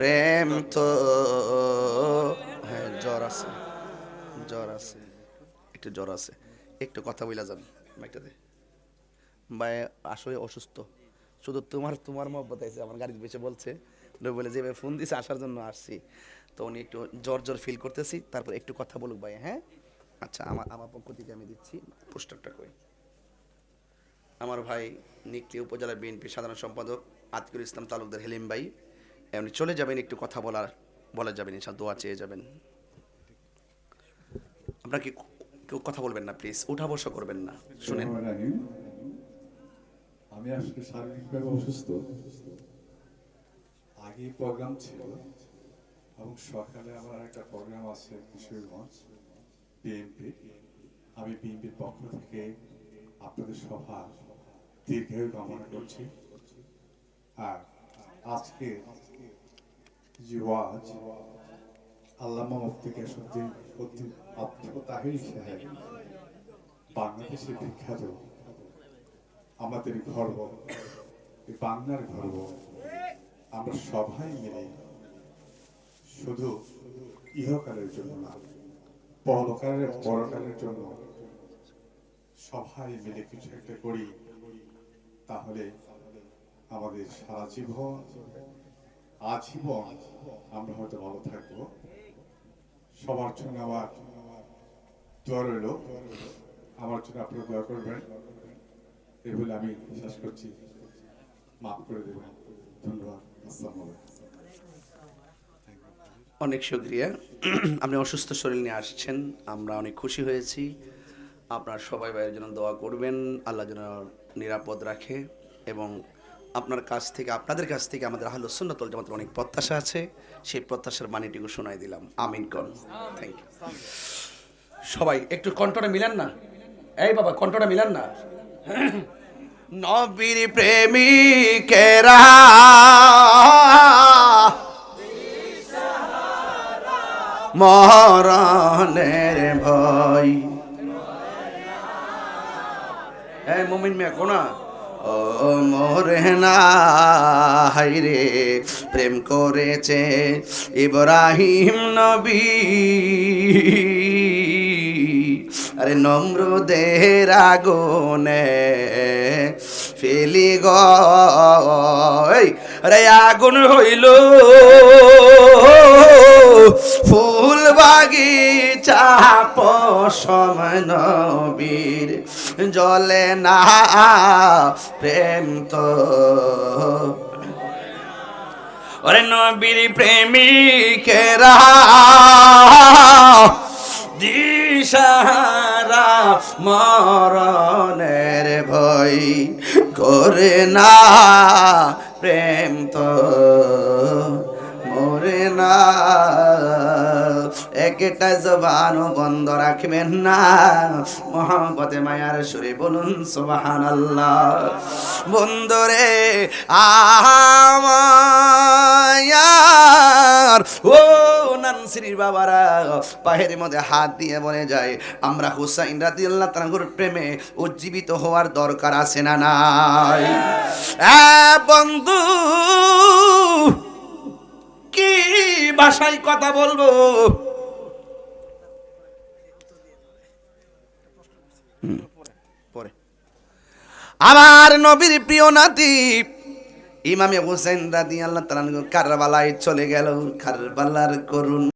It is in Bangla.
প্রেম তো হ্যাঁ জ্বর আছে জ্বর আছে, একটু জ্বর আছে। একটু কথা বইলা যান মাইটাতে ভাই, আসলে অসুস্থ। শুধু তোমার তোমার মহব্বত আছে, আমার গাড়ির বেঁচে বলছে। বলে, যে ফোন দিছে, আসার জন্য আসছি। তো উনি একটু জ্বর জ্বর ফিল করতেছি। তারপর একটু কথা বলুক ভাই হ্যাঁ? আচ্ছা আমার আমার পক্ষ থেকে আমি দিচ্ছি পোস্টারটা কই? আমার ভাই নিকলি উপজেলা বিএনপি সাধারণ সম্পাদক আতিকুল ইসলাম তালুকদার হেলিম ভাই। এমনি চলে যাবেন, একটু কথা বলার বলা যাবেন ইনশাল দোয়া চেয়ে যাবেন। আপনার কি কেউ কথা বলবেন না প্লিজ উঠা বসা করবেন না, শুনেন। আমি আসলে শারীরিকভাবে অসুস্থ। আগে প্রোগ্রাম ছিল, এবং সকালে আমার একটা প্রোগ্রাম আছে কিশোরগঞ্জ বিএনপি আমি বিএনপির পক্ষ থেকে আপনাদের সভা দীর্ঘায়ু কামনা করছি। আর আজকে যে ওয়াজ আল্লামা মুফতি কেশবদ্দিন উদ্দিন আব্দুল তাহির সাহেব বাংলাদেশের বিখ্যাত আমাদের গর্ব বাংলার গর্ব, আমরা সবাই মিলে শুধু ইহকালের জন্য না, পরকালের পরকালের জন্য সবাই মিলে কিছু একটা করি, তাহলে আমাদের সারা জীবন আজীবন আমরা হয়তো ভালো থাকব। সবার জন্য দোয়া রইল। আমার জন্য আপনারা দোয়া করবেন। আমি শেষ করছি। মাফ করে দেবেন। ধন্যবাদ। আসসালামু অনেক শুক্রিয়া। আপনি অসুস্থ শরীর নিয়ে আসছেন। আমরা অনেক খুশি হয়েছি। আপনার সবাই ভাইয়ের জন্য দোয়া করবেন। আল্লাহ যেন নিরাপদ রাখে এবং আপনার কাছ থেকে, আপনাদের কাছ থেকে আমাদের আহলুসুন্নতল জামাতের অনেক প্রত্যাশা আছে। সেই প্রত্যাশার বাণীটিকে শোনাই দিলাম। আমিন কন। থ্যাংক ইউ সবাই, একটু কণ্ঠটা মিলান না? এই বাবা, কণ্ঠটা মিলান না? নবীর প্রেমিকেরা মরণের ভয়। হ্যাঁ মুমিন মিয়া, কোনা? মোরে না হাইরে প্রেম করেছে ইব্রাহিম নবী। আরে নম্রদের আগুনে ফেলি গই আরে আগুন হইল। বাগিচা পশম নবীর জলে না প্রেম তো। ওরে নবীর প্রেমিকেরা দিশারা মরণের ভয় করে না প্রেম তো। মরে না একটা জবানও বন্ধ রাখবেন না। মোহাম্মতে মায়ার সুরে বলুন সুবাহান আল্লাহ বন্ধরে, আমার, ও নানসির বাবারা পাহের মধ্যে হাত দিয়ে বলে যায়, আমরা হুসাইন রাদি আল্লাহ তালাগুর প্রেমে উজ্জীবিত হওয়ার দরকার আছে না নাই? বন্ধু, কি ভাষায় কথা বলব? পরে। আমার নবীর প্রিয় নাতি ইমামে হোসেন রাদি আল্লাহ তালান কারবালায় চলে গেল। কারবালার করুন